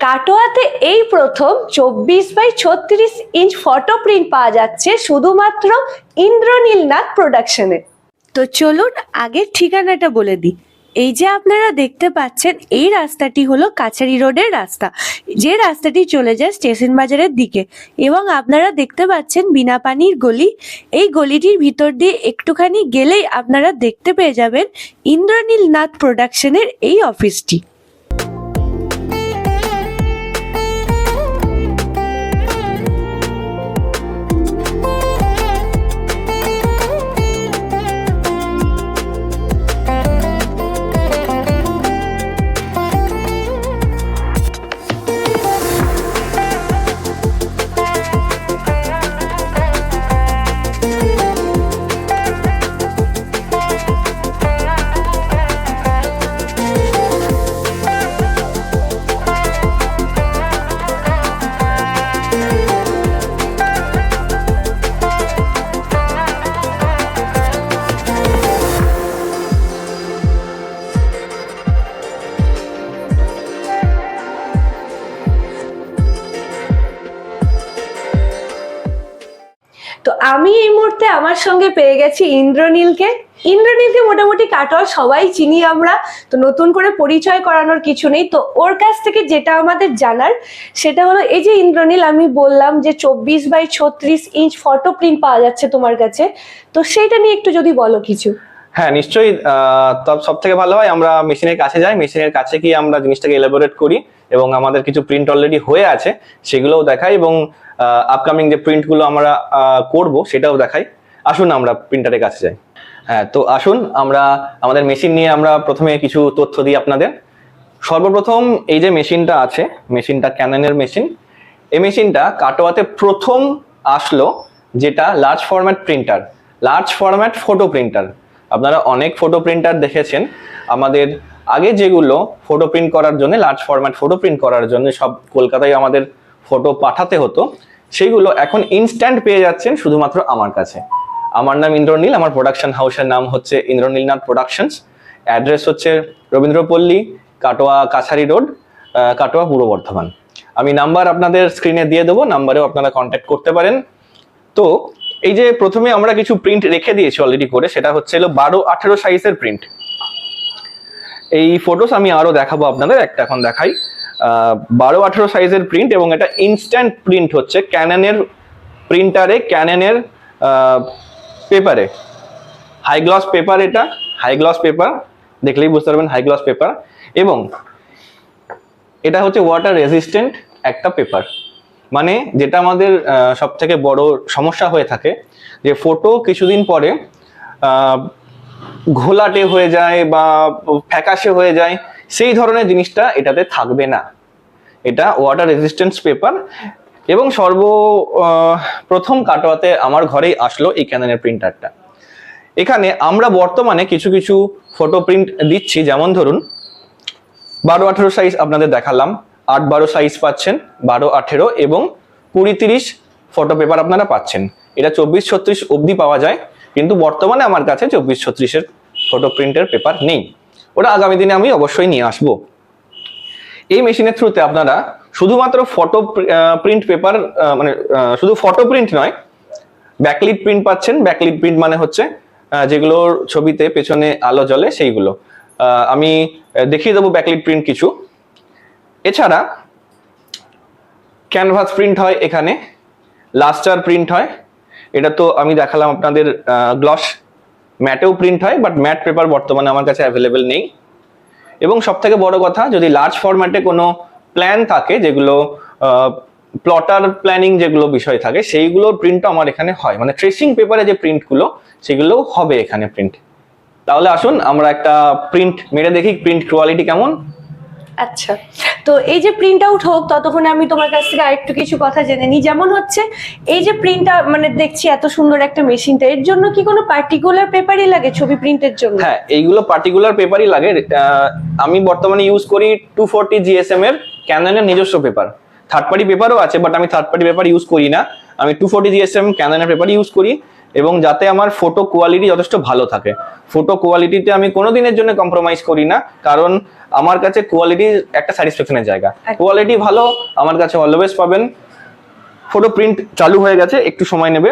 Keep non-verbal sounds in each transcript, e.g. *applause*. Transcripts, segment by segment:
কাটোয়াতে এই প্রথম চব্বিশ বাই ছত্রিশ ইঞ্চ ফটো প্রিন্ট পাওয়া যাচ্ছে শুধুমাত্র ইন্দ্রনীলনাথ প্রোডাকশনে। তো চলুন আগের ঠিকানাটা বলে দিই। এই যে আপনারা দেখতে পাচ্ছেন, এই রাস্তাটি হলো কাছারি রোডের রাস্তা। যে রাস্তাটি চলে যায় স্টেশন বাজারের দিকে। এবং আপনারা দেখতে পাচ্ছেন বিনা পানির গলি। এই গলিটির ভিতর দিয়ে একটুখানি গেলেই আপনারা দেখতে পেয়ে যাবেন ইন্দ্রনীলনাথ প্রোডাকশনের এই অফিসটি। আমার পেয়ে গেছি ইন্দ্রনীলকে। ইন্দ্রনীলকে মোটামুটি কাটোয়া সবাই চিনি আমরা তো নতুন করে পরিচয় করানোর কিছু নেই। তো ওর কাছ থেকে যেটা আমাদের জানার সেটা হলো এই যে ইন্দ্রনীল আমি বললাম যে চব্বিশ বাই ছত্রিশ ইঞ্চ ফটো প্রিন্ট পাওয়া যাচ্ছে তোমার কাছে। তো সেইটা নিয়ে একটু যদি বলো কিছু। হ্যাঁ নিশ্চয়ই তবে সব থেকে ভালো হয় আমরা মেশিনের কাছে যাই মেশিনের কাছে গিয়ে আমরা জিনিসটাকে এলাবোরেট করি এবং আমাদের কিছু প্রিন্ট অলরেডি হয়ে আছে সেগুলোও দেখাই এবং আপকামিং যে প্রিন্টগুলো আমরা আহ, করব সেটাও দেখাই। আসুন আমরা প্রিন্টারের কাছে যাই। হ্যাঁ তো আসুন আমরা, আমাদের মেশিন নিয়ে আমরা প্রথমে কিছু তথ্য দিই আপনাদের। সর্বপ্রথম এই যে মেশিনটা আছে মেশিনটা ক্যাননের মেশিন এই মেশিনটা কাটোয়াতে প্রথম আসলো যেটা large format printer large format photo printer আপনারা অনেক ফটো প্রিন্টার দেখেছেন। আমাদের আগে যেগুলো ফটো প্রিন্ট করার জন্য লার্জ ফরম্যাট ফটো প্রিন্ট করার জন্য সব কলকাতায় আমাদের ফটো পাঠাতে হতো সেইগুলো এখন ইনস্ট্যান্ট পেয়ে যাচ্ছেন শুধুমাত্র আমার কাছে। আমার নাম ইন্দ্রনীল, আমার প্রোডাকশন হাউসের নাম হচ্ছে ইন্দ্রনীলনাথ প্রোডাকশনস অ্যাড্রেস হচ্ছে রবীন্দ্রপল্লী কাটোয়া কাছারি রোড কাটোয়া পূর্ব বর্ধমান। আমি নাম্বার আপনাদের স্ক্রিনে দিয়ে দেবো নাম্বারেও আপনারা কন্ট্যাক্ট করতে পারেন। তো এই যে প্রথমে আমরা কিছু প্রিন্ট রেখে দিয়েছি অলরেডি করে, সেটা হচ্ছে বারো আঠেরো সাইজের প্রিন্ট এই ফটোস আমি আরও দেখাবো আপনাদের, একটা এখন দেখাই। বারো আঠেরো সাইজের প্রিন্ট এবং এটা ইনস্ট্যান্ট প্রিন্ট হচ্ছে। ক্যাননের প্রিন্টারে ক্যাননের পেপারে। হাই গ্লস পেপার এটা, হাই গ্লস পেপার, দেখলেই বুঝতে পারবেন হাই গ্লস পেপার। এবং এটা হচ্ছে ওয়াটার রেজিস্ট্যান্ট একটা পেপার। মানে যেটা আমাদের সব থেকে বড় সমস্যা হয়ে থাকে যে ফটো কিছুদিন পরে ঘোলাটে হয়ে যায় বা ফ্যাকাশে হয়ে যায়, সেই ধরনের জিনিসটা এটাতে থাকবে না। এটা ওয়াটার রেজিস্ট্যান্স পেপার এবং সর্ব প্রথম কাটোয়াতে আমার ঘরেই আসলো এই ক্যাননের প্রিন্টারটা এখানে আমরা বর্তমানে কিছু কিছু ফটো প্রিন্ট দিচ্ছি, যেমন ধরুন, বারো আঠেরো সাইজ আপনাদের দেখালাম, আট বারো সাইজ পাচ্ছেন, বারো আঠেরো এবং কুড়ি তিরিশ ফটো পেপার আপনারা পাচ্ছেন। এটা চব্বিশ ছত্রিশ অবধি পাওয়া যায়, কিন্তু বর্তমানে আমার কাছে চব্বিশ ছত্রিশের ফটো প্রিন্টের পেপার নেই। ওটা আগামী দিনে আমি অবশ্যই নিয়ে আসব। এই মেশিনের থ্রুতে আপনারা শুধুমাত্র ফটো প্রিন্ট পেপার মানে শুধু ফটো প্রিন্ট নয় ব্যাকলিট প্রিন্ট পাচ্ছেন। ব্যাকলিট প্রিন্ট মানে হচ্ছে যেগুলোর ছবিতে পেছনে আলো জ্বলে সেইগুলো। আমি দেখিয়ে দেবো ব্যাকলিট প্রিন্ট কিছু। এছাড়া ক্যানভাস প্রিন্ট হয় এখানে লাস্টার প্রিন্ট হয়। এটা তো আমি দেখালাম আপনাদের গ্লস ম্যাটেও প্রিন্ট হয় বাট ম্যাট পেপার বর্তমানে আমার কাছে অ্যাভেলেবেল নেই। এবং সব থেকে বড় কথা, যদি লার্জ ফরম্যাটে কোনো প্ল্যান থাকে যেগুলো প্লটার প্ল্যানিং যেগুলো বিষয় থাকে সেইগুলোর প্রিন্টও আমার এখানে হয়। মানে ট্রেসিং পেপারে যে প্রিন্টগুলো সেগুলো হবে এখানে প্রিন্ট তাহলে আসুন আমরা একটা প্রিন্ট মেরে দেখি প্রিন্ট কোয়ালিটি কেমন। আচ্ছা তো এই যে প্রিন্ট আউট হোক ততক্ষণে আমি তোমার কাছ থেকে আরেকটু কিছু কথা জেনে নিই। যেমন হচ্ছে এই যে প্রিন্ট মানে দেখছি এত সুন্দর একটা মেশিনটা এর জন্য কি কোনো পার্টিকুলার পেপারই লাগে ছবি প্রিন্টের জন্য? হ্যাঁ এইগুলো পার্টিকুলার পেপারই লাগে। আমি বর্তমানে ইউজ করি টু ফোরটি জিএসএম এর। ক্যাননের নিজস্ব পেপার থার্ড পার্টি পেপারও আছে বাট আমি থার্ড পার্টি পেপার ইউজ করি না। আমি টু ফোরটি জিএসএম ক্যাননের পেপার ইউজ করি এবং যাতে আমার ফটো কোয়ালিটি যথেষ্ট ভালো থাকে। ফটো কোয়ালিটিতে আমি কোনো দিনের জন্য কম্প্রোমাইজ করি না কারণ আমার কাছে কোয়ালিটি একটা স্যাটিসফ্যাকশনের জায়গা। কোয়ালিটি ভালো আমার কাছে অলওয়েজ পাবেন। ফটো প্রিন্ট চালু হয়ে গেছে একটু সময় নেবে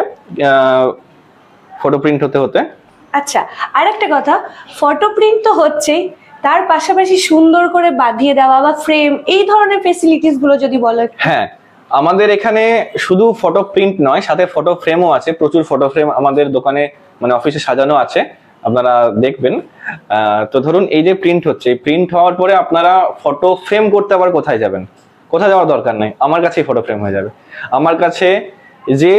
ফটো প্রিন্ট হতে হতে। আচ্ছা আর একটা কথা ফটো প্রিন্ট তো হচ্ছেই তার পাশাপাশি সুন্দর করে বাঁধিয়ে দেওয়া বা ফ্রেম এই ধরনের ফেসিলিটিসগুলো যদি বলো হ্যাঁ আমাদের এখানে শুধু ফটো প্রিন্ট নয়, সাথে ফটো ফ্রেমও আছে, প্রচুর ফটো ফ্রেম আমাদের দোকানে মানে অফিসে সাজানো আছে, আপনারা দেখবেন। তো ধরুন এই যে প্রিন্ট হচ্ছে প্রিন্ট হওয়ার পরে আপনারা ফটো ফ্রেম করতে আবার কোথায় যাবেন? কোথায় যাওয়ার দরকার নেই, আমার কাছেই ফটো ফ্রেম হয়ে যাবে। আমার কাছে যে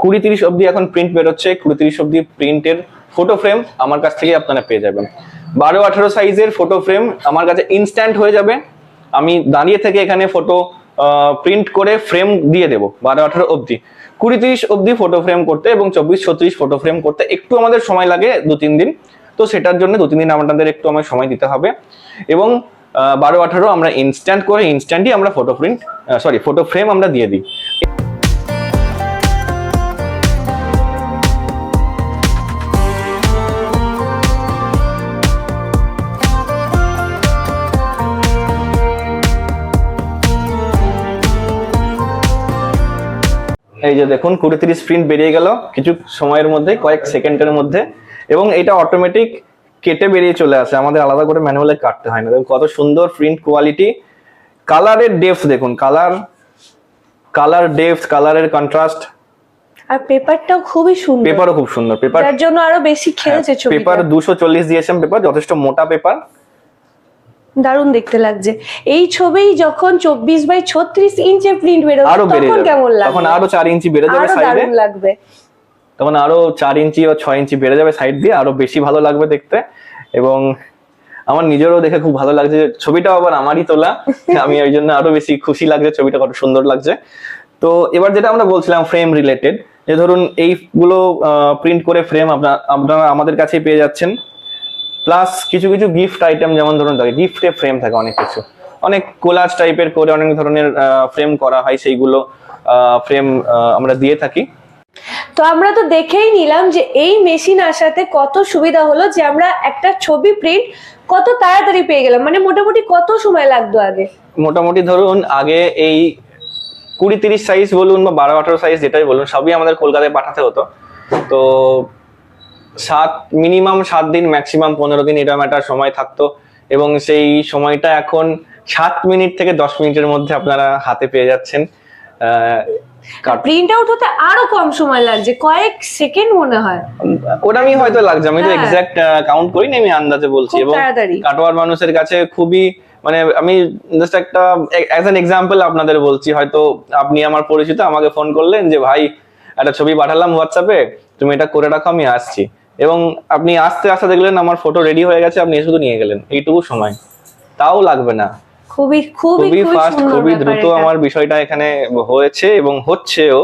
কুড়ি তিরিশ অব্দি এখন প্রিন্ট বেরোচ্ছে, কুড়ি তিরিশ অব্দি প্রিন্টের ফটো ফ্রেম আমার কাছ থেকে আপনারা পেয়ে যাবেন। বারো আঠারো সাইজের ফটো ফ্রেম আমার কাছে ইনস্ট্যান্ট হয়ে যাবে। আমি দাঁড়িয়ে থেকে এখানে ফটো প্রিন্ট করে ফ্রেম দিয়ে দেবো, বারো আঠারো অবধি। কুড়ি তিরিশ অবধি ফটো ফ্রেম করতে এবং চব্বিশ ছত্রিশ ফটো ফ্রেম করতে একটু আমাদের সময় লাগে দু তিন দিন। তো সেটার জন্য দু তিন দিন আমাদের একটু আমার সময় দিতে হবে। এবং বারো আঠারো আমরা ইনস্ট্যান্ট করে ইনস্ট্যান্টই আমরা photo print sorry photo frame আমরা দিয়ে দিই। এই যে দেখুন কুড়ি তিরিশ প্রিন্ট বেরিয়ে গেল কিছু সময়ের মধ্যে কয়েক সেকেন্ডের মধ্যে। এবং এটা অটোমেটিক কেটে বেরিয়ে চলে আসে। আমাদের আলাদা করে ম্যানুয়ালে কাটতে হয় না। দেখুন কত সুন্দর প্রিন্ট কোয়ালিটি কালারের ডেপথ দেখুন কালার কালার ডেপথ কালারের কন্ট্রাস্ট আর পেপারটাও খুবই সুন্দর। পেপারও খুব সুন্দর পেপার জন্য আরও বেশি খেলছে ছবিটা। পেপার দুশো চল্লিশ দিয়েছেন পেপার যথেষ্ট মোটা পেপার দারুণ দেখতে লাগছে। এই ছবি যখন চব্বিশ বাই ছত্রিশ ইঞ্চে প্রিন্ট বেরোবে তখন কেমন লাগবে? তখন আরও চার ইঞ্চি বেড়ে যাবে দারুণ লাগবে। তখন আরও চার ইঞ্চি ও ছয় ইঞ্চি বেড়ে যাবে সাইড দিয়ে আরও বেশি ভালো লাগবে দেখতে। এবং আমার নিজেরও দেখে খুব ভালো লাগছে। ছবিটাও আবার আমারই তোলা। *laughs* আমি ওই জন্য আরও বেশি খুশি লাগছে ছবিটা কত সুন্দর লাগছে। তো এবার যেটা আমরা বলছিলাম ফ্রেম রিলেটেড যে ধরুন এইগুলো প্রিন্ট করে ফ্রেম আপনারা আপনারা আমাদের কাছেই পেয়ে যাচ্ছেন। প্লাস কিছু কিছু গিফট আইটেম যেমন ধরুন থাকে গিফটে ফ্রেম থাকে অনেক কিছু। অনেক কোলাজ টাইপের করে অনেক ধরনের ফ্রেম করা হয় সেইগুলো ফ্রেম আমরা দিয়ে থাকি। তো আমরা তো দেখেই নিলাম যে এই মেশিন আসাতে কত সুবিধা হলো যে আমরা একটা ছবি প্রিন্ট কত তাড়াতাড়ি পেয়ে গেলাম। মানে মোটামুটি কত সময় লাগতো আগে? মোটামুটি ধরুন আগে এই কুড়ি তিরিশ সাইজ বলুন বা বারো আঠারো সাইজ যেটাই বলুন সবই আমাদের কলকাতায় পাঠাতে হতো। তো সাত মিনিমাম সাত দিন ম্যাক্সিমাম পনেরো দিন এরকম একটা সময় থাকতো। এবং সেই সময়টা এখন সাত মিনিট থেকে দশ মিনিটের মধ্যে আপনারা হাতে পেয়ে যাচ্ছেন। প্রিন্ট আউট হতে আরও কম সময় লাগছে কয়েক সেকেন্ড মনে হয়। ওরমই হয়তো লাগছে আমি তো হ্যাঁ। এক্সাক্ট কাউন্ট করিনি আমি আন্দাজে বলছি। এবং কাটোয়ার মানুষের কাছে খুবই মানে আমি জাস্ট একটা অ্যাজ অ্যান এক্সাম্পল আপনাদের বলছি হয়তো আপনি আমার পরিচিত আমাকে ফোন করলেন যে ভাই একটা ছবি পাঠালাম হোয়াটসঅ্যাপে তুমি এটা করে রাখো আমি আসছি। এবং আপনি আসতে আসতে দেখলেন আমার ফটো রেডি হয়ে গেছে আপনি শুধু নিয়ে গেলেন। এইটুকু সময়। তাও লাগবে না। খুবই খুবই ফাস্ট খুবই দ্রুত আমার বিষয়টা এখানে হয়েছে এবং হচ্ছেও।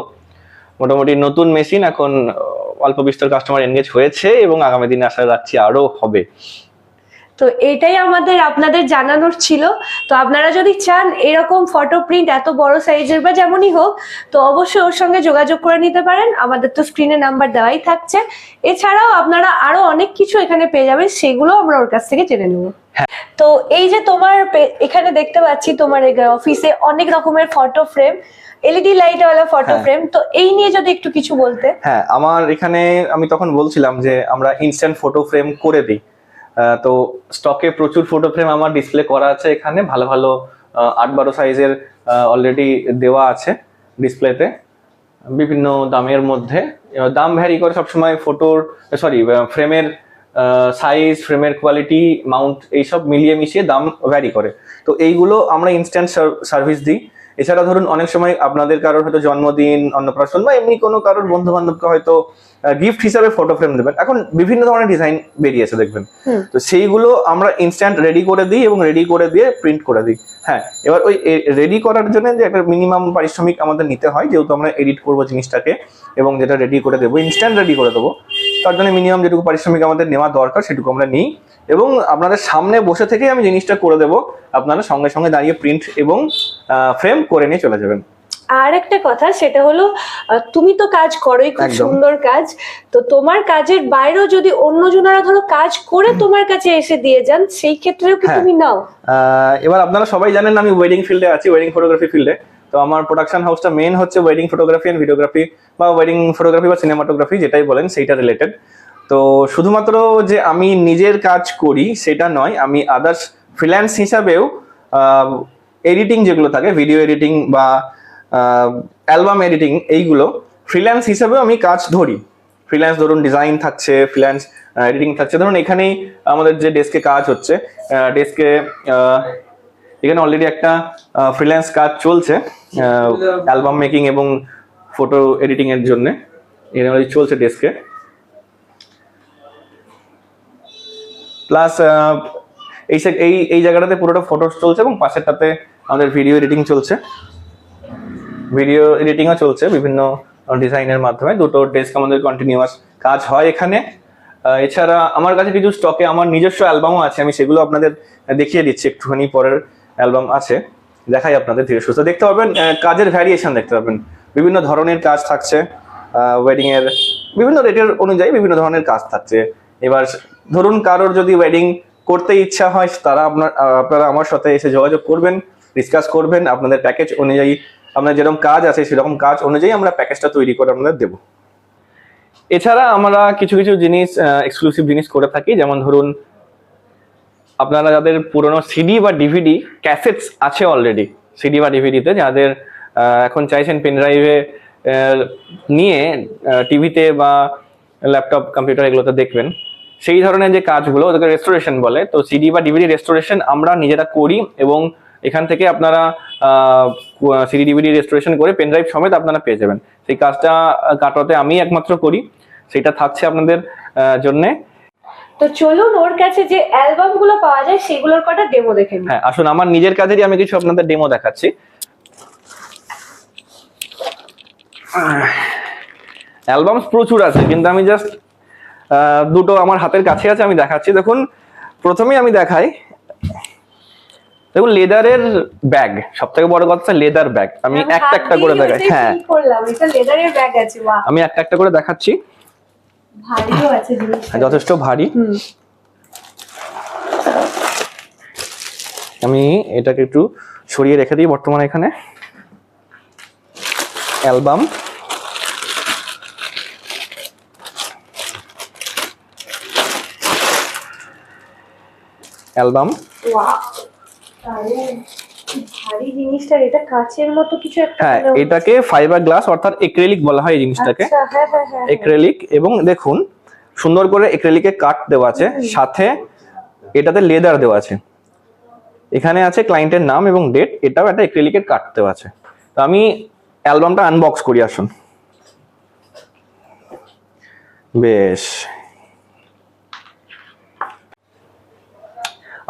মোটামুটি নতুন মেশিন এখন অল্প বিস্তর কাস্টমার এনগেজ হয়েছে এবং আগামী দিনে আশা রাখছি আরও হবে। তো এটাই আমাদের আপনাদের জানানোর ছিল। তো আপনারা যদি চান এরকম ফটো প্রিন্ট এত বড় সাইজের বা যেমনই হোক তো অবশ্যই ওর সঙ্গে যোগাযোগ করে নিতে পারেন। আমাদের তো স্ক্রিনে নাম্বার দেওয়াই থাকছে। এছাড়াও আপনারা আরও অনেক কিছু এখানে পেয়ে যাবেন সেগুলো আমরা ওর কাছ থেকে জেনে নেব। তো এই যে তোমার এখানে দেখতে পাচ্ছি তোমার অফিসে অনেক রকমের ফটো ফ্রেম এলইডি লাইট ওয়ালা ফটো হ্যাঁ। ফ্রেম তো এই নিয়ে যদি একটু কিছু বলতে। হ্যাঁ আমার এখানে আমি তখন বলছিলাম যে আমরা ইনস্ট্যান্ট ফটো ফ্রেম করে দিই। তো স্টকে প্রচুর ফটো ফ্রেম আমার ডিসপ্লে করা আছে এখানে। ভালো ভালো আট বারো সাইজের অলরেডি দেওয়া আছে ডিসপ্লেতে বিভিন্ন দামের মধ্যে। দাম ভ্যারি করে সবসময় ফটোর সরি ফ্রেমের সাইজ ফ্রেমের কোয়ালিটি মাউন্ট এইসব মিলিয়ে মিশিয়ে দাম ভ্যারি করে। তো এইগুলো আমরা ইনস্ট্যান্ট সার্ভিস দিই। এছাড়া ধরুন অনেক সময় আপনাদের কারোর হয়তো জন্মদিন অন্নপ্রাশন বা এমনি কোনো কারোর বন্ধু বান্ধবকে হয়তো গিফট হিসাবে ফটো ফ্রেম দেবেন। এখন বিভিন্ন ধরনের ডিজাইন বেরিয়েছে দেখবেন। তো সেইগুলো আমরা ইনস্ট্যান্ট রেডি করে দিই এবং রেডি করে দিয়ে প্রিন্ট করে দিই। হ্যাঁ এবার ওই রেডি করার জন্য যে একটা মিনিমাম পারিশ্রমিক আমাদের নিতে হয় যেহেতু আমরা এডিট করব জিনিসটাকে এবং যেটা রেডি করে দেবো ইনস্ট্যান্ট রেডি করে দেবো তার জন্য মিনিমাম যেটুকু পারিশ্রমিক আমাদের নেওয়া দরকার সেটুকু আমরা নিই। এবং আপনাদের সামনে বসে থেকেই আমি জিনিসটা করে দেবো। আপনারা সঙ্গে সঙ্গে দাঁড়িয়ে প্রিন্ট এবং ফ্রেম করে নিয়ে চলে যাবেন। আর একটা কথা সেটা হলো তুমি তো কাজ করোই খুব সুন্দর কাজ। তো তোমার কাজের বাইরেও যদি অন্যজনেরা ধরো কাজ করে তোমার কাছে এসে দিয়ে যান সেই ক্ষেত্রেও কি হ্যাঁ। তুমি নাও? এবার আপনারা সবাই জানেন আমি ওয়েডিং ফিল্ডে আছি ওয়েডিং ফটোগ্রাফি ফিল্ডে তো আমার প্রোডাকশন হাউসটা মেন হচ্ছে ওয়েডিং ফটোগ্রাফি এন্ড ভিডিওগ্রাফি বা ওয়েডিং ফটোগ্রাফি বা সিনেমাটোগ্রাফি যেটাই বলেন সেইটা রিলেটেড তো শুধুমাত্র যে আমি নিজের কাজ করি, সেটা নয়, আমি আদার্স ফ্রিল্যান্স হিসাবেও এডিটিং যেগুলো থাকে ভিডিও এডিটিং বা অ্যালবাম এডিটিং এইগুলো ফ্রিল্যান্স হিসাবেও আমি কাজ ধরি। ফ্রিল্যান্স ধরুন ডিজাইন থাকছে ফ্রিল্যান্স এডিটিং থাকছে। ধরুন, এখানেই আমাদের যে ডেস্কে কাজ হচ্ছে ডেস্কে এখানে অলরেডি একটা ফ্রিল্যান্স কাজ চলছে অ্যালবাম মেকিং এবং ফটো এডিটিংয়ের জন্য। এখানে চলছে ডেস্কে প্লাস এই এই এই জায়গাটাতে পুরোটা ফটো চলছে এবং পাশেরটাতে আমাদের ভিডিও এডিটিং চলছে। ভিডিও এডিটিংও চলছে বিভিন্ন ডিজাইনের মাধ্যমে। দুটো ডেস্ক আমাদের কন্টিনিউয়াস কাজ হয় এখানে। এছাড়া আমার কাছে কিছু স্টকে আমার নিজস্ব অ্যালবামও আছে, আমি সেগুলো আপনাদের দেখিয়ে দিচ্ছি। একটুখানি পরের অ্যালবাম আছে, দেখাই আপনাদের ধীরে সুস্থ। দেখতে পাবেন কাজের ভ্যারিয়েশন দেখতে পাবেন বিভিন্ন ধরনের কাজ থাকছে ওয়েডিংয়ের বিভিন্ন রেটের অনুযায়ী বিভিন্ন ধরনের কাজ থাকছে। এবার ধরুন কারোর যদি ওয়েডিং করতে ইচ্ছা হয়, তারা আপনার আপনারা আমার সাথে এসে যোগাযোগ করবেন ডিসকাস করবেন, আপনাদের প্যাকেজ অনুযায়ী আপনার যেরকম কাজ আছে সেরকম কাজ অনুযায়ী আমরা প্যাকেজটা তৈরি করে আপনাদের দেবো। এছাড়া আমরা কিছু কিছু জিনিস এক্সক্লুসিভ জিনিস করে থাকি, যেমন ধরুন আপনারা যাদের পুরনো সিডি বা ডিভিডি ক্যাসেটস আছে অলরেডি সিডি বা ডিভিডিতে যাদের এখন চাইছেন পেনড্রাইভে নিয়ে টিভিতে বা ল্যাপটপ কম্পিউটার এগুলোতে দেখবেন। সেই ধরনের যে কাজগুলো ওদেরকে রেস্টোরেশন বলে তো সিডি বা ডিভিডি রেস্টোরেশন আমরা নিজেরা করি এবং এখান থেকে আপনারা সিডি ডিভিডি রেস্টোরেশন করে পেন ড্রাইভ সমেত আপনারা পেয়ে যাবেন। সেই কাজটা আহ, কাটোয়াতে আমি একমাত্র করি। সেটা থাকছে আপনাদের জন্যে। তো চলুন ওর কাছে যে অ্যালবামগুলো পাওয়া যায় সেগুলোর কটা ডেমো দেখে হ্যাঁ আসুন আমার নিজের কাজেরই আমি কিছু আপনাদের ডেমো দেখাচ্ছি। অ্যালবামস প্রচুর আছে কিন্তু আমি জাস্ট দুটো আমার হাতের কাছে আছে আমি দেখাচ্ছি। দেখুন প্রথমেই আমি দেখাই। দেখুন লেদারের ব্যাগ। সব থেকে বড় কথা লেদার ব্যাগ। আমি একটা একটা করে দেখাই। হ্যাঁ। আমি একটা একটা করে দেখাচ্ছি। জিনিসটা। যথেষ্ট ভারী। আমি এটাকে একটু সরিয়ে রেখে দিই বর্তমানে এখানে। অ্যালবাম অ্যালবাম ওয়াও দারুণ। কি ভারী জিনিসটার এটা কাচের মতো কিছু একটা হ্যাঁ এটাকে ফাইবার গ্লাস অর্থাৎ এক্রেলিক বলা হয় এই জিনিসটাকে। আচ্ছা হ্যাঁ হ্যাঁ এক্রেলিক এবং দেখুন সুন্দর করে এক্রেলিকে কাট দেওয়া আছে সাথে এটাতে লেদার দেওয়া আছে। এখানে আছে ক্লায়েন্টের নাম এবং ডেট এটাও একটা এক্রেলিকের কাট দেওয়া আছে। তো আমি অ্যালবামটা আনবক্স করি আসুন। বেশ।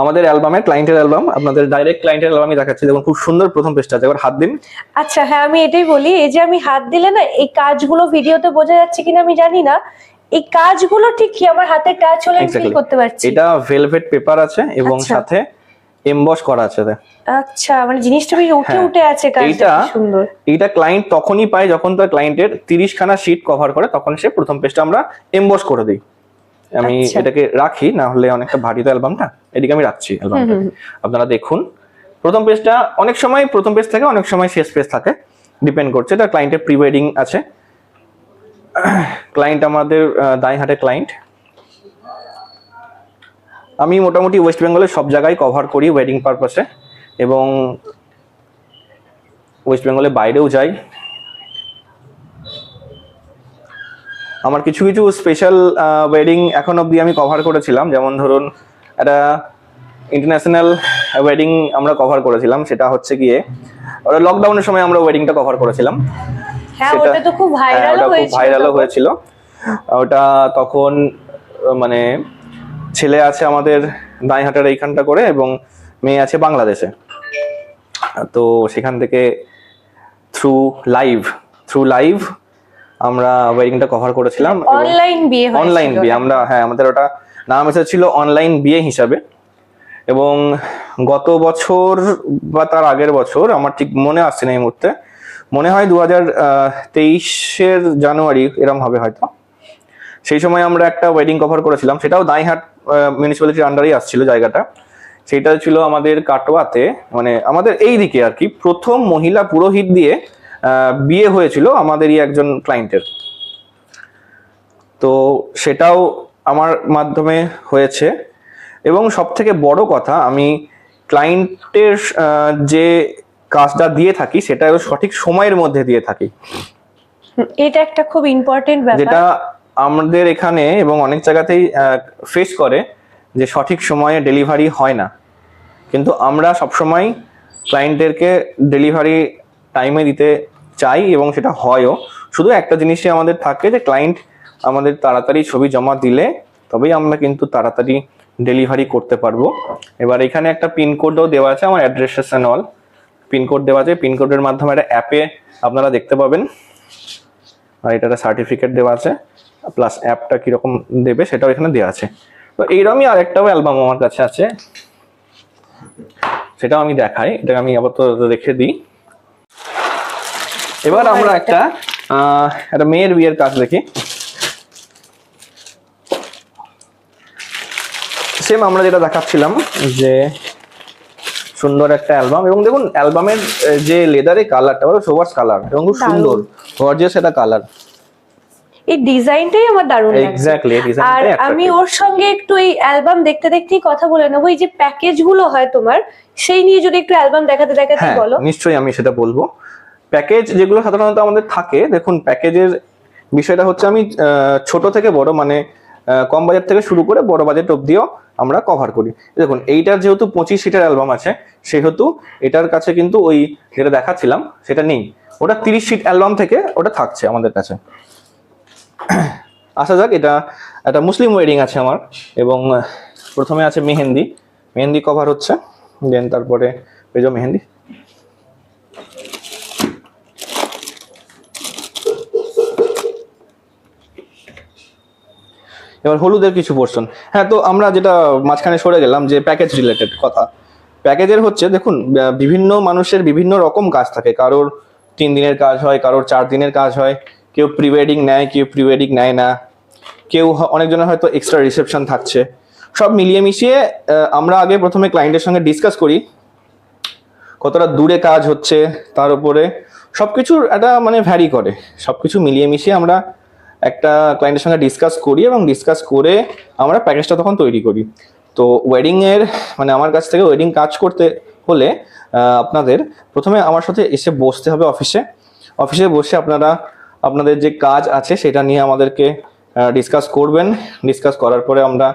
আমাদের অ্যালবামে ক্লায়েন্টের অ্যালবাম আপনাদের ডাইরেক্ট ক্লায়েন্টের অ্যালবামই দেখাচ্ছি। দেখুন খুব সুন্দর প্রথম পেজটা আছে। এবার হাত দিন। আচ্ছা হ্যাঁ আমি এটাই বলি এই যে আমি হাত দিলে না এই কাজগুলো ভিডিওতে বোঝা যাচ্ছে কিনা আমি জানি না। এই কাজগুলো ঠিক কি আমার হাতে টাচ হলে আমি ফিল করতে পারছি? এটা ভেলভেট পেপার আছে এবং আচ্ছা। সাথে এমবস করা আছে। আচ্ছা মানে জিনিসটা বেশ উঠে হ্যাঁ। উঠে আছে কাজটা সুন্দর। এইটা ক্লায়েন্ট তখনই পায় যখন তার ক্লায়েন্টের তিরিশ খানা শিট কভার করে তখন সে প্রথম পেজটা আমরা এমবস করে দিই। আমি আচ্ছা। এটাকে রাখি না হলে অনেকটা ভারী তো অ্যালবামটা এদিকে আমি রাখছি অ্যালবামটা আপনারা দেখুন প্রথম পেজটা অনেক সময় প্রথম পেজ থাকে অনেক সময় শেষ পেজ থাকে ডিপেন্ড করছে। এটা ক্লায়েন্টের প্রি ওয়েডিং আছে। ক্লায়েন্ট আমাদের দাঁইহাটে ক্লায়েন্ট আমি মোটামুটি ওয়েস্ট বেঙ্গলের সব জায়গায় কভার করি ওয়েডিং পারপাসে এবং ওয়েস্ট বেঙ্গলের বাইরেও যাই। আমার কিছু কিছু স্পেশাল ওয়েডিং এখন অবধি আমি কভার করেছিলাম। যেমন ধরুন একটা ইন্টারন্যাশনাল ওয়েডিং আমরা কভার করেছিলাম সেটা হচ্ছে গিয়ে ওটা লকডাউনের সময় আমরা ওয়েডিংটা কভার করেছিলাম। হ্যাঁ সেটা- ওটা তো খুব হ্যাঁ, ভাইরালও তখন। হয়েছিল। ওটা তখন মানে ছেলে আছে আমাদের দাঁইহাটার এইখানটা করে এবং মেয়ে আছে বাংলাদেশে। তো সেখান থেকে থ্রু লাইভ থ্রু লাইভ আমরা ওয়েডিংটা কভার করেছিলাম অনলাইন বিয়ে অনলাইন বিয়ে আমরা হ্যাঁ আমাদের ওটা নাম এসেছিল অনলাইন বিয়ে হিসাবে। এবং গত বছর বা তার আগের বছর আমার ঠিক মনে আসছে না এই মুহূর্তে মনে হয় দু হাজার তেইশের জানুয়ারি এরম হবে হয়তো। সেই সময় আমরা একটা ওয়েডিং কভার করেছিলাম সেটাও দাইহাট মিউনিসিপ্যালিটির আন্ডারেই আসছিল জায়গাটা। সেটা ছিল আমাদের কাটোয়াতে মানে আমাদের এই দিকে আর কি প্রথম মহিলা পুরোহিত দিয়ে বিয়ে হয়েছিল আমাদেরই একজন ক্লায়েন্টের তো সেটাও আমার মাধ্যমে হয়েছে। এবং সব থেকে বড় কথা আমি ক্লায়েন্টের যে কাজটা দিয়ে থাকি সেটাও সঠিক সময়ের মধ্যে দিয়ে থাকি। এটা একটা খুব ইম্পর্টেন্ট যেটা আমাদের এখানে এবং অনেক জায়গাতেই ফেস করে যে সঠিক সময়ে ডেলিভারি হয় না। কিন্তু আমরা সবসময় ক্লায়েন্টদেরকে ডেলিভারি টাইমে দিতে চাই এবং সেটা হয়ও। শুধু একটা জিনিসই আমাদের থাকে যে ক্লায়েন্ট আমাদের তাড়াতাড়ি ছবি জমা দিলে তবেই আমরা কিন্তু তাড়াতাড়ি ডেলিভারি করতে পারব। এবার এখানে একটা পিনকোডও দেওয়া আছে, আমার অ্যাড্রেস অ্যান্ড অল পিনকোড দেওয়া আছে। পিনকোডের মাধ্যমে একটা অ্যাপে আপনারা দেখতে পাবেন। আর এটা একটা সার্টিফিকেট দেওয়া আছে প্লাস অ্যাপটা কীরকম দেবে সেটাও এখানে দেওয়া আছে। তো এইরকমই আরেকটাও অ্যালবাম আমার কাছে আছে। সেটাও আমি দেখাই এটা আমি আপাতত রেখে দিই। এবার আমরা একটা। একটা মেয়ের বিয়ের কাজ দেখি। সেম আমরা যেটা দেখাচ্ছিলাম যে সুন্দর একটা অ্যালবাম এবং দেখুন অ্যালবামের যে লেদারের কালারটা বলো সোভার্স কালার এবং খুব সুন্দর গর্জিয়াস একটা কালার এই ডিজাইনটাই আমার দারুণ লাগছে। এক্স্যাক্টলি আর আমি ওর সঙ্গে একটু এই অ্যালবাম দেখতে দেখতেই কথা বলে নেব। এই যে প্যাকেজগুলো হয় তোমার সেই নিয়ে যদি একটু অ্যালবাম দেখাতে দেখাতে হ্যাঁ বলো। নিশ্চয়ই আমি সেটা বলব। প্যাকেজ যেগুলো সাধারণত আমাদের থাকে, দেখুন প্যাকেজের বিষয়টা হচ্ছে আমি ছোট থেকে বড় মানে কম বাজেট থেকে শুরু করে বড় বাজেট অবধিও আমরা কভার করি। দেখুন, এইটার যেহেতু পঁচিশ সিটের অ্যালবাম আছে, সেহেতু এটার কাছে কিন্তু ওই যেটা দেখাচ্ছিলাম, সেটা নেই। ওটা তিরিশ সিট অ্যালবাম থেকে ওটা থাকছে আমাদের কাছে। *clears throat* আসা যাক, এটা একটা মুসলিম ওয়েডিং আছে আমার, এবং প্রথমে আছে মেহেন্দি। মেহেন্দি কভার হচ্ছে দেন তারপরে পেজো মেহেন্দি। এবার হলুদের কিছু পোর্শন হ্যাঁ তো আমরা যেটা মাঝখানে সরে গেলাম যে প্যাকেজ রিলেটেড কথা। প্যাকেজের হচ্ছে, দেখুন বিভিন্ন মানুষের বিভিন্ন রকম কাজ থাকে। কারোর তিন দিনের কাজ হয়, কারোর চার দিনের কাজ হয়। কেউ প্রি ওয়েডিং নেয়, কেউ প্রি ওয়েডিং নেয় না। কেউ অনেকজনের হয়তো এক্সট্রা রিসেপশন থাকছে। সব মিলিয়ে মিশিয়ে আমরা আগে প্রথমে ক্লায়েন্টের সঙ্গে ডিসকাস করি। কতটা দূরে কাজ হচ্ছে, তার উপরে সবকিছুর একটা মানে ভ্যারি করে। সবকিছু মিলিয়ে মিশিয়ে আমরা একটা ক্লায়েন্টের সঙ্গে ডিসকাস করি এবং ডিসকাস করে আমরা প্যাকেজটা তখন তৈরি করি। তো ওয়েডিং এর মানে আমার কাছ থেকে ওয়েডিং কাজ করতে হলে আপনাদের প্রথমে আমার সাথে এসে বসতে হবে অফিসে অফিসে বসে আপনারা, আপনাদের যে কাজ আছে সেটা নিয়ে আমাদেরকে ডিসকাস করবেন। ডিসকাস করার পরে আমরা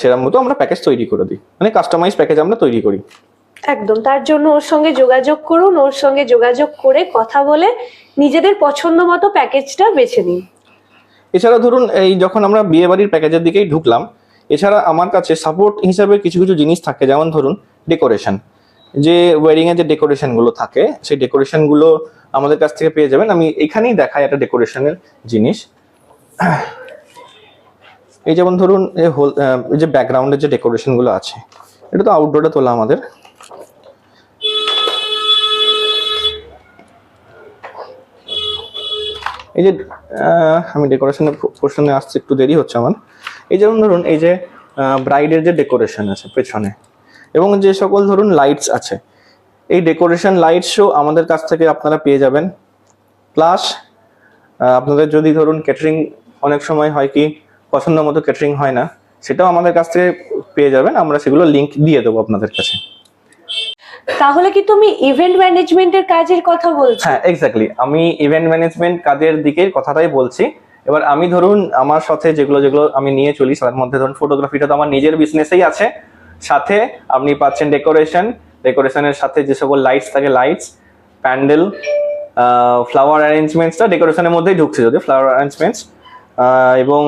সেরকম মতো আমরা প্যাকেজ তৈরি করে দিই। মানে কাস্টমাইজ প্যাকেজ আমরা তৈরি করি। একদম, তার জন্য ওর সঙ্গে যোগাযোগ করুন, ওর সঙ্গে যোগাযোগ করে কথা বলে নিজেদের পছন্দ মতো প্যাকেজটা বেছে নিন। এছাড়া ধরুন, এই যখন আমরা বিয়ে বাড়ির প্যাকেজের দিকেই ঢুকলাম, এছাড়া আমার কাছে সাপোর্ট হিসাবে কিছু কিছু জিনিস থাকে, যেমন ধরুন ডেকোরেশন যে ওয়েডিং এর যে ডেকোরেশনগুলো থাকে, সেই ডেকোরেশনগুলো আমাদের কাছ থেকে পেয়ে যাবেন। আমি এখানেই দেখাই একটা ডেকোরেশনের জিনিস। এই যেমন ধরুন যে ব্যাকগ্রাউন্ডের যে ডেকোরেশনগুলো আছে, এটা তো আউটডোরে তোলা আমাদের। এই যে আমি ডেকোরেশনের পোর্শনে আসছি, একটু দেরি হচ্ছে আমার। এই যেমন ধরুন, এই যে ব্রাইডের যে ডেকোরেশন আছে পেছনে, এবং যে সকল ধরুন লাইটস আছে, এই ডেকোরেশন লাইট শো আমাদের কাছ থেকে আপনারা পেয়ে যাবেন। প্লাস আপনাদের যদি ধরুন ক্যাটারিং অনেক সময় হয় কি, পছন্দ মতো ক্যাটারিং হয় না, সেটাও আমাদের কাছ থেকে পেয়ে যাবেন। আমরা সেগুলো লিঙ্ক দিয়ে দেবো আপনাদের কাছে। তাহলে কি তুমি ইভেন্ট ম্যানেজমেন্টের কাজের কথা বলছো? হ্যাঁ এক্স্যাক্টলি আমি ইভেন্ট ম্যানেজমেন্ট কাজের দিকের কথাটাই বলছি। এবার আমি ধরুন আমার সাথে যেগুলো যেগুলো আমি নিয়ে চলি তার মধ্যে ধরুন ফটোগ্রাফিটা তো আমার নিজের বিজনেসেই আছে। সাথে আপনি পাচ্ছেন ডেকোরেশন ডেকোরেশনের সাথে যে সকল লাইটস থাকে লাইটস প্যান্ডেল ফ্লাওয়ার অ্যারেঞ্জমেন্টসটা ডেকোরেশনের মধ্যেই ঢুকছে যদি ফ্লাওয়ার অ্যারেঞ্জমেন্টস এবং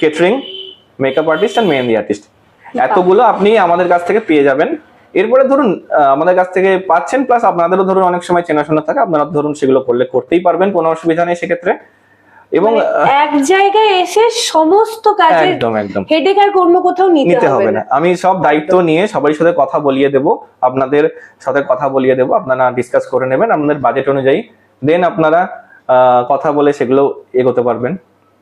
catering makeup artist and mehndi artist এতগুলো আপনি আমাদের কাছ থেকে পেয়ে যাবেন। এরপরে ধরুন আমাদের কাছ থেকে পাচ্ছেন প্লাস আপনাদেরও ধরুন অনেক সময় চেনাশোনা থাকে আপনারা ধরুন সেগুলো করলে করতেই পারবেন কোনো অসুবিধা নেই সেক্ষেত্রে। এবং মানে এক জায়গায় এসে সমস্ত কাজের একদম একদম। হেডেক আর অন্য কোথাও নিতে হবে না। আমি সব দায়িত্ব নিয়ে সবার সাথে কথা বলিয়ে দেব আপনাদের সাথে কথা বলিয়ে দেব আপনারা ডিসকাস করে নেবেন আপনাদের বাজেট অনুযায়ী। দেন আপনারা আহ, কথা বলে সেগুলো এগোতে পারবেন।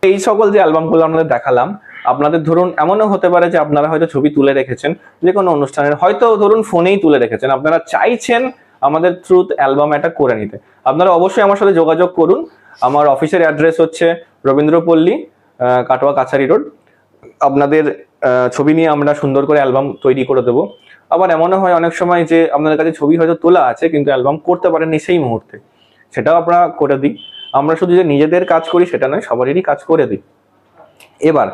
এই সকল যে অ্যালবামগুলো আপনাদের দেখালাম আপনাদের ধরুন এমনও হতে পারে যে আপনারা হয়তো ছবি তুলে রেখেছেন, যে কোনো অনুষ্ঠানের, হয়তো ধরুন ফোনেই তুলে রেখেছেন। আপনারা চাইছেন আমাদের থ্রুত অ্যালবাম একটা করে নিতে। আপনারা অবশ্যই আমার সাথে যোগাযোগ করুন। আমার অফিসের অ্যাড্রেস হচ্ছে রবীন্দ্রপল্লী কাটোয়া কাছারি রোড। আপনাদের ছবি নিয়ে আমরা সুন্দর করে অ্যালবাম তৈরি করে দেবো। আবার এমনও হয় অনেক সময় যে আপনাদের কাছে ছবি হয়তো তোলা আছে, কিন্তু অ্যালবাম করতে পারেননি সেই মুহূর্তে। সেটাও আমরা করে দিই। আমরা শুধু যে নিজেদের কাজ করি সেটা নয় সবারই কাজ করে দিই। এবার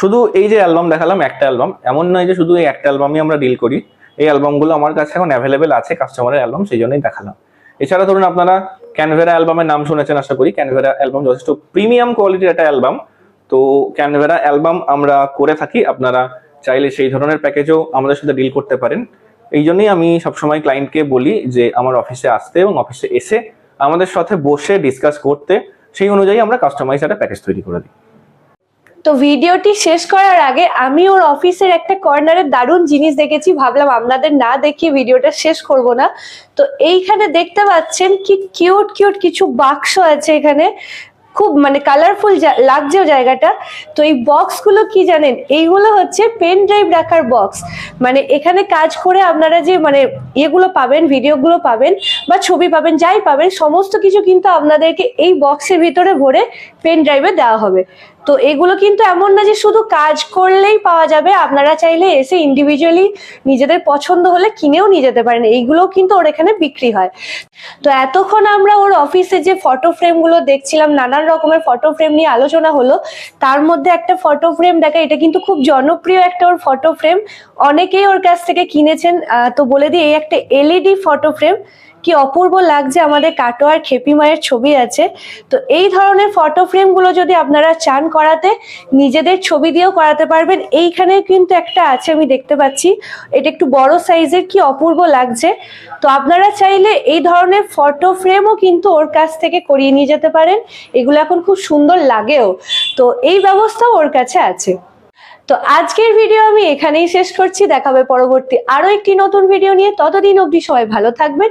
শুধু এই যে অ্যালবাম দেখালাম, একটা অ্যালবাম এমন নয় যে শুধু এই একটা অ্যালবামই আমরা ডিল করি। এই অ্যালবামগুলো আমার কাছে এখন অ্যাভেলেবেল আছে কাস্টমারের অ্যালবাম সেই জন্যই দেখালাম। এছাড়া ধরুন আপনারা ক্যানভেরা অ্যালবামের নাম শুনেছেন, আশা করি। ক্যানভেরা অ্যালবাম যথেষ্ট প্রিমিয়াম কোয়ালিটির একটা অ্যালবাম তো ক্যানভেরা অ্যালবাম আমরা করে থাকি, আপনারা চাইলে সেই ধরনের প্যাকেজও আমাদের সাথে ডিল করতে পারেন। এই জন্যই আমি সবসময় ক্লায়েন্টকে বলি যে, আমার অফিসে আসতে এবং অফিসে এসে আমাদের সাথে বসে ডিসকাস করতে, সেই অনুযায়ী আমরা কাস্টমাইজ একটা প্যাকেজ তৈরি করে দিই। তো ভিডিওটি শেষ করার আগে আমি ওর অফিসের একটা কর্নারে দারুণ জিনিস দেখেছি, ভাবলাম আপনাদের না দেখিয়ে ভিডিওটা শেষ করব না। তো এইখানে দেখতে পাচ্ছেন কি কিউট কিউট কিছু বাক্স আছে এখানে। খুব মানে কালারফুল লাগছেও জায়গাটা। তো এই বক্সগুলো কি জানেন? এইগুলো হচ্ছে পেন ড্রাইভ রাখার বক্স মানে এখানে কাজ করে আপনারা যে মানে ইয়েগুলো পাবেন, ভিডিওগুলো পাবেন বা ছবি পাবেন, যাই পাবেন, সমস্ত কিছু কিন্তু আপনাদেরকে এই বক্সের ভিতরে ভরে পেন ড্রাইভে দেওয়া হবে। তো এগুলো কিন্তু এমন না যে শুধু কাজ করলেই পাওয়া যাবে, আপনারা চাইলে এসে ইন্ডিভিজুয়ালি নিজেদের পছন্দ হলে কিনেও নিয়ে যেতে পারেন, এইগুলোও কিন্তু ওর এখানে বিক্রি হয়। তো এতক্ষণ আমরা ওর অফিসে যে ফটো ফ্রেমগুলো দেখছিলাম, নানান রকমের ফটো ফ্রেম নিয়ে আলোচনা হলো, তার মধ্যে একটা ফটো ফ্রেম দেখা, এটা কিন্তু খুব জনপ্রিয় একটা ওর ফটো ফ্রেম অনেকেই ওর কাছ থেকে কিনেছেন তো বলে দিই, এই একটা এলইডি ফটো ফ্রেম কি অপূর্ব লাগছে আমাদের কাটোয়ার খেপি মায়ের ছবি আছে। তো এই ধরনের ফটো ফ্রেমগুলো যদি আপনারা চান করাতে, নিজেদের ছবি দিয়েও করাতে পারবেন। এইখানে কিন্তু একটা আছে, আমি দেখতে পাচ্ছি। এটা একটু বড় সাইজের কি অপূর্ব লাগছে। তো আপনারা চাইলে এই ধরনের ফটো ফ্রেমও কিন্তু ওর কাছ থেকে করিয়ে নিয়ে যেতে পারেন। এগুলো এখন খুব সুন্দর লাগেও। তো এই ব্যবস্থাও ওর কাছে আছে। তো আজকের ভিডিও আমি এখানেই শেষ করছি। দেখাবে পরবর্তী আরও একটি নতুন ভিডিও নিয়ে। ততদিন অবধি সবাই ভালো থাকবেন।